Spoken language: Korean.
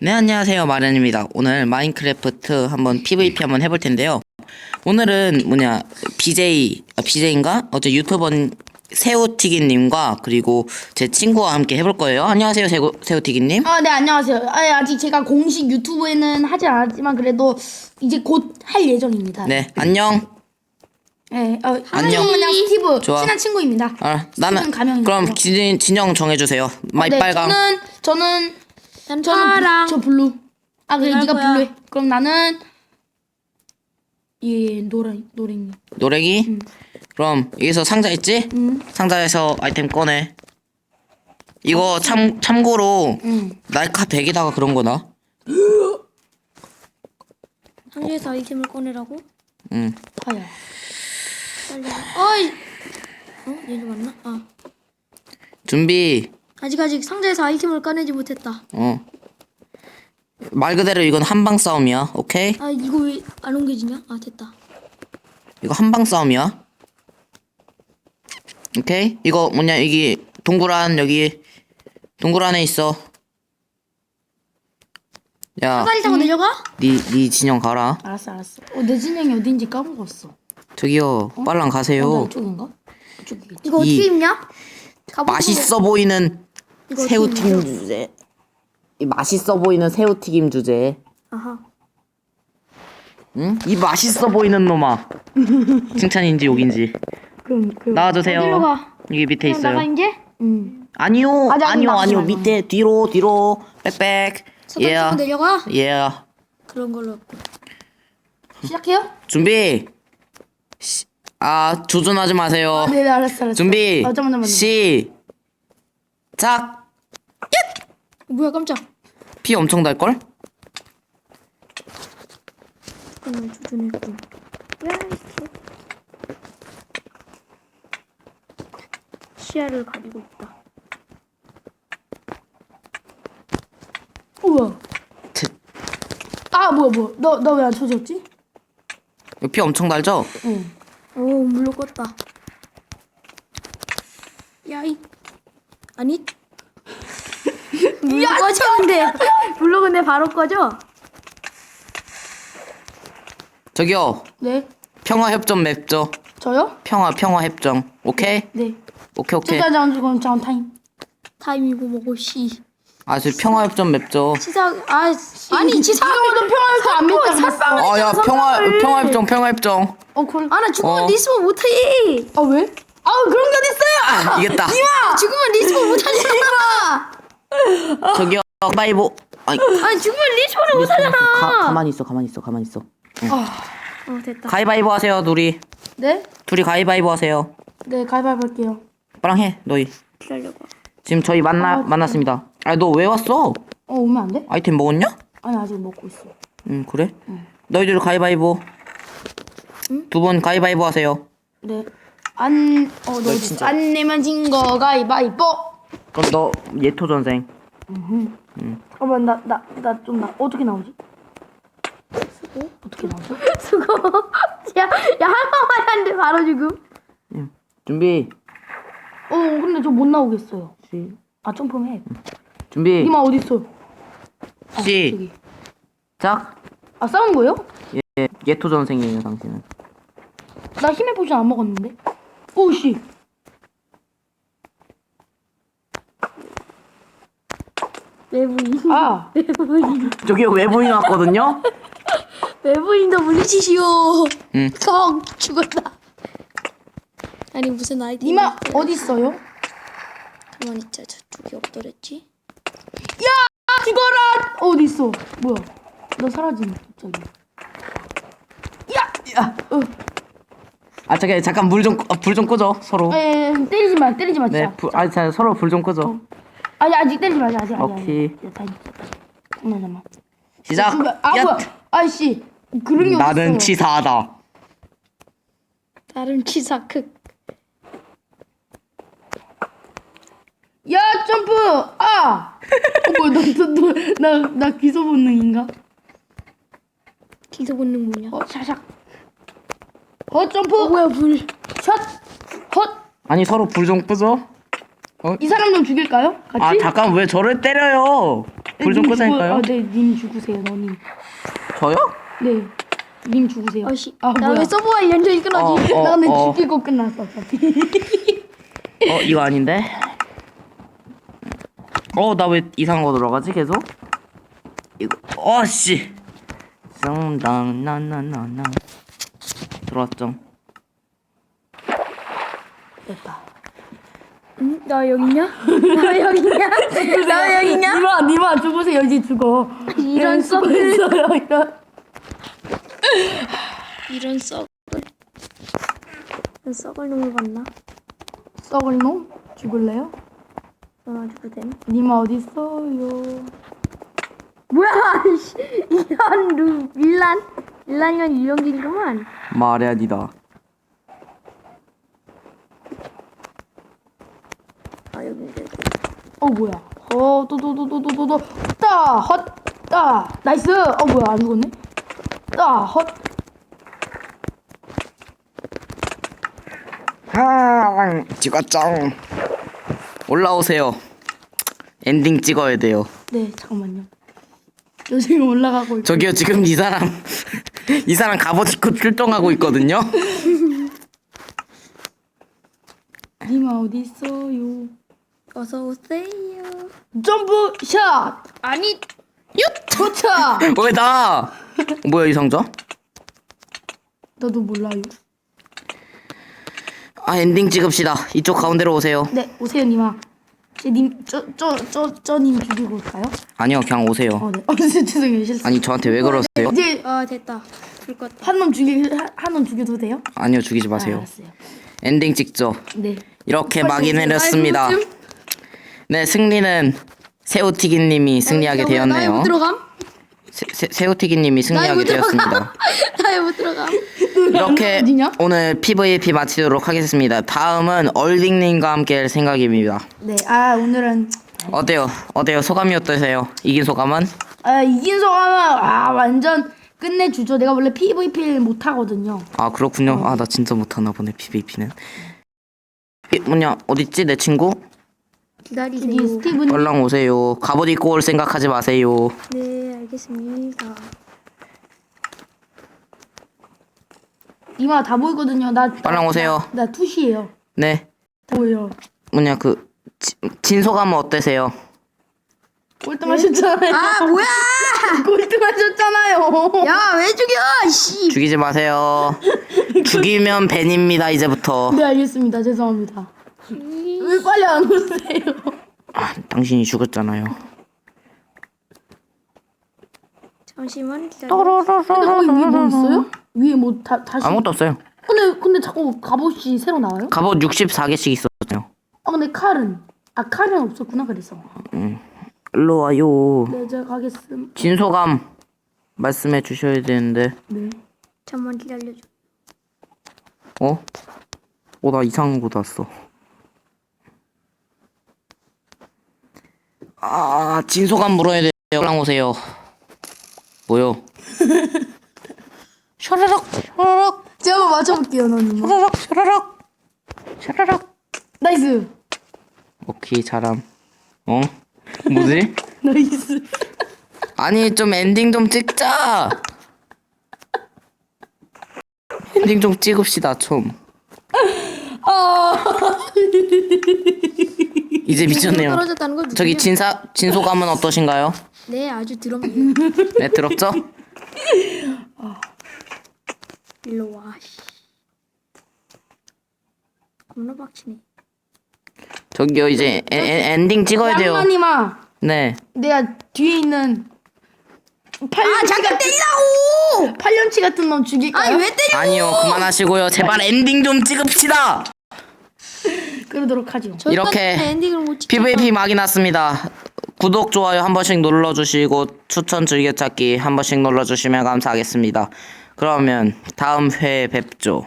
네 안녕하세요 마련입니다. 오늘 마인크래프트 한번 PVP 한번 해볼 텐데요. 오늘은 뭐냐 BJ 아, BJ인가 어제 유튜버 새우튀기님과 그리고 제 친구와 함께 해볼 거예요. 안녕하세요 새우 새우튀기님. 아, 네, 안녕하세요. 아, 아직 제가 공식 유튜브에는 하지 않았지만 그래도 이제 곧 할 예정입니다. 네 안녕. 네, 어, 안녕. 그냥 스티브 좋아. 친한 친구입니다. 아 나는. 그럼 진, 진영 정해주세요. 마이 네, 빨강. 저는 저는 난 저는 파랑. 블- 저 블루. 아, 그래 내가 네가 거야. 블루해. 그럼 나는 이 노랭 노랭이. 노래기. 그럼 여기서 상자 있지? 음. 상자에서 아이템 꺼내. 이거 참 참고로 음. 날카 100에다가 그런 거나. 상자에서 아이템을 꺼내라고? 응. 아야. 빨리. 어이. 어? 얘는 맞나? 아. 준비. 아직 아직 상자에서 아이템을 꺼내지 못했다. 어. 말 그대로 이건 한방 싸움이야. 오케이? 아 이거 왜 안 옮겨지냐? 아 됐다. 이거 한방 싸움이야. 오케이? 이거 뭐냐 이게 동굴 안 여기 동굴 안에 있어. 야, 사다리 타고 내려가? 니, 니 진영 가라. 알았어, 알았어. 어, 내 진영이 어딘지 까먹었어. 저기요, 빨랑 어, 나 가세요. 이쪽인가? 이쪽이겠지. 이거 어떻게 이- 입냐? 가보고 맛있어 보이는 이거 어떻게 새우튀김 입냐? 주제. 이 맛있어 보이는 새우튀김 주제. 아하. 응? 이 맛있어 보이는 놈아. 칭찬인지 욕인지. 그럼 그 나와주세요. 어디로 가? 이게 밑에 그냥 나가 있어요. 이제? 음. 아니요, 아직, 아직 아니요, 나가지 아니요. 말고. 밑에 뒤로, 뒤로, 빽빽. 예, 타고 내려가? 예. 그런 걸로. 시작해요? 준비. 시, 아, 조준하지 마세요. 네, 네, 알았어, 알았어. 준비. 아, 잠깐만, 잠깐만. 시작. 뭐야 깜짝. 피 엄청 달 걸? 야 이렇게. 시야를 가리고 있다. 우와. 아, 뭐야, 뭐야. 너, 너 왜 안 쳐졌지? 피 엄청 달죠? 응. 오 물로 껐다. 야이 아니 물로 꺼졌는데 물로 근데 바로 꺼져. 저기요. 네. 평화협정 맵죠? 저요? 평화, 평화협정. 오케이? 네. 오케이, 오케이. 잠깐, 잠깐, 잠깐, 잠깐, 타임. 타임이고 뭐고 씨. 아, 저 평화협정 맵죠? 치사 아 씨. 아니 치사. 이거보다 평화에서 안 맺다 아, 야, 평화, 평화협정, 평화협정. 어, 그럼. 아나 죽으면 어. 리스폰 못해. 아, 왜? 아, 그런 게 어딨어요! 아, 이겼다. 죽으면 리스폰 못하잖아. 저기요. 바이보. 아이, 아니 죽으면 리스폰을 못하잖아. 가, 가만히 있어, 가만히 있어, 가만히 있어. 어 됐다. 가위바위보 하세요, 둘이. 네? 둘이 가위바위보 하세요. 네, 가위바위보 할게요. 빨랑 해, 너희. 기다려봐. 지금 저희 만나, 만났습니다. 아, 너 왜 왔어? 어, 오면 안 돼? 아이템 먹었냐? 아니, 아직 먹고 있어. 응, 그래? 너희들 가위바위보. 두번 가위바위보 하세요. 네. 안, 어, 너 진짜- 진짜. 안 내면 진 거 가위바위보! 그럼 너 예토 전생. 잠깐만, 나, 나, 나 좀 나, 어떻게 나오지? 어? 어떻게 나오지? 수고. 야야 한번만 하는데 바로 죽음. 준비. 어, 근데 저 못 나오겠어요. 시. 아, 점프해. 준비. 니마 어딨어? 아, 시. 저기. 작. 아, 싸운 거예요? 예, 예토 전생이에요, 당신은. 나 힘의 포션 안 먹었는데? 오, 씨. 외부인. 아, 외부인. 저기 외부인 왔거든요? 외부인도 물리치시오. 응. 성 죽었다. 아니 무슨 아이템? 니마 어딨어요? 가만 있자. 저쪽이 없더랬지. 야! 죽어라! 어딨어? 뭐야? 너 사라지네, 갑자기. 야! 야. 어. 아, 저기 잠깐 물 좀, 아, 불좀 끄죠, 서로. 에, 때리지 마, 때리지 마, 진짜. 네, 불, 아, 자, 서로 불 좀 끄죠. 아니, 아직 때리지 마, 아직, 아직. 아직, 오케이. 아직. 야, 다행. 잠깐만, 잠깐만. 시작. 아, 야, 뭐야? 아이씨. 그런 게 나는 어딨어요? 치사하다. 나름 치사크. 야, 점프! 아! 어, 뭐야, 너, 너, 너, 나, 나 기소 본능인가? 기소 본능 뭐냐? 어, 샤샥. 어, 점프! 뭐야 불. 샷! 헛! 아니, 서로 불 좀 끄죠? 어? 이 사람 좀 죽일까요? 같이? 아 잠깐 왜 저를 때려요? 불좀님 끄자니까요. 아, 네, 님 죽으세요, 너님. 저요? 네, 님 죽으세요. 어씨. 아, 나 뭐야? 왜 서버가 연결이 끊어지? 어, 어, 나는 어. 죽이고 끝났어. 어 이거 아닌데? 어 나 왜 이상한 거 들어가지 계속? 이거 어씨 쌍당나나나나 들어왔죠? 됐다. 응? 나 여기 있냐? 나 여기 있냐? 나 여기 있냐? 니마, 니마 죽으세요, 이제 죽어. 이런 썩을. 수고했어요, 이런. 이런 썩을. 썩을 놈을 봤나? 썩을 놈? 죽을래요? 전화주고 됨. 니마 어딨어요? 뭐야? 씨. 이런 루 밀란 밀란이건 유령진구만. 말이 아니다 아 여기 여기. 어, 뭐야. 어, 또, 또, 또, 또, 또, 또, 또. 따, 헛, 따. 나이스. 어, 뭐야, 안 죽었네? 따, 헛. 하 찍었죠 올라오세요 엔딩 찍어야 돼요 네, 잠깐만요. 저 지금 올라가고 있고. 저기요 지금 이 사람 이 사람 갑옷 입고 출동하고 있거든요 니마 어딨어요? 어서 오세요. 점프 샷! 아니 도착! 왜 나? 뭐야 이 상자? 너도 몰라요. 아 엔딩 찍읍시다 이쪽 가운데로 오세요 네, 오세요, 님아. 제 님, 저, 저, 저, 저님 죽이고 올까요? 아니요 그냥 오세요 어, 네. 어, 죄송해요, 실수. 아니 저한테 왜 그러세요? 이제 아 됐다. 불 껐다. 한 놈 죽이, 한놈 죽여도 돼요? 아니요 죽이지 아, 마세요 알았어요. 엔딩 찍죠 네. 이렇게 막이 내렸습니다 아이고, 좀. 네 승리는 새우튀기님이 승리하게 나왜 되었네요 못 들어감? 새- 새- 새우튀기님이 나왜 승리하게 못 들어가? 되었습니다 나왜 못 들어감? 이렇게 어디냐? 오늘 PVP 마치도록 하겠습니다 다음은 얼링님과 함께 할 생각입니다 네, 아, 오늘은, 어때요? 어때요? 소감이 어떠세요? 이긴 소감은? 아, 이긴 소감은, 아, 완전 끝내주죠. 내가 원래 PVP를 못 하거든요. 아 그렇군요. 아 나 진짜 못하나 보네 PVP는. 뭐냐 어딨지 내 친구? 기다리세요. 스티븐, 얼랑 오세요. 갑옷 입고 올 생각하지 마세요. 네 알겠습니다. 님아 다 보이거든요. 나, 빨랑 오세요. 나, 나 투시예요. 네. 다 보여. 뭐냐 그 지- 진소감은 어때세요? 꼴등하셨잖아요. 아 뭐야? 꼴등하셨잖아요. 야 왜 죽여? 씨. 죽이지 마세요. 죽이면 벤입니다 이제부터. 네, 알겠습니다. 죄송합니다. 왜 빨리 안 오세요? 아, 당신이 죽었잖아요. 잠시만 기다려. 근데 거기 위에 뭐 있어요? 위에 뭐 다, 다시. 아무것도 없어요. 근데, 근데 자꾸 갑옷이 새로 나와요? 갑옷 64개씩 있었어요. 아, 근데 칼은. 아, 칼은 없었구나, 그래서. 일로 와요. 네, 제가 가겠음. 진소감 말씀해 주셔야 되는데. 네. 잠만 기다려줘. 어? 어, 나 이상한 곳 왔어. 아, 진소감 물어야 돼요. 얼랑 오세요. 뭐요? 샤라락, 샤라락, 제가 한번 맞춰볼게요, 너님. 샤라락, 샤라락, 샤라락. 나이스. 오케이, 잘함. 어? 뭐지? 나이스. 아니, 좀 엔딩 좀 찍자. 엔딩 좀 찍읍시다, 좀. 아. 이제 미쳤네요. 떨어졌다는 걸 저기? 진사 진소감은 어떠신가요? 네 아주 드럼 네 들었죠? 일로 와. 씨. 겁나 빡치네. 저기요 이제 에, 에, 엔딩 찍어야 돼요. 양만이마. 네. 내가 뒤에 있는 아 8년치 잠깐 때리라고! 8년치 같은 놈 죽일까요? 아니 왜 때려? 아니요 그만하시고요. 제발 엔딩 좀 찍읍시다. 그러도록 하죠. 저 이렇게 같은 엔딩을 못 찍. PVP 막이 났습니다. 구독 좋아요 한 번씩 눌러주시고 추천 즐겨찾기 한 번씩 눌러주시면 감사하겠습니다. 그러면 다음 회에 뵙죠.